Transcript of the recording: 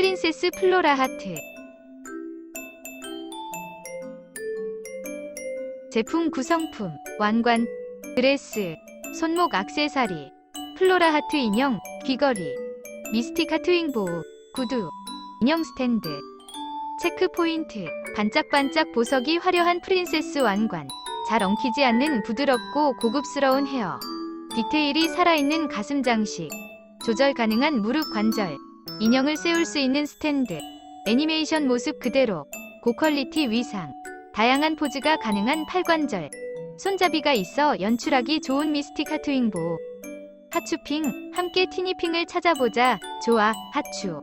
프린세스 플로라 하트. 제품 구성품 왕관 드레스 손목 액세서리 플로라 하트 인형 귀걸이 미스틱 하트 윙보우 구두 인형 스탠드. 체크 포인트 반짝반짝 보석이 화려한 프린세스 왕관. 잘 엉키지 않는 부드럽고 고급스러운 헤어. 디테일이 살아있는 가슴 장식. 조절 가능한 무릎 관절 인형을 세울 수 있는 스탠드 애니메이션 모습 그대로 고퀄리티 위상 다양한 포즈가 가능한 팔관절 손잡이가 있어 연출하기 좋은 미스틱 하트윙보 하추핑 함께 티니핑을 찾아보자. 좋아 하추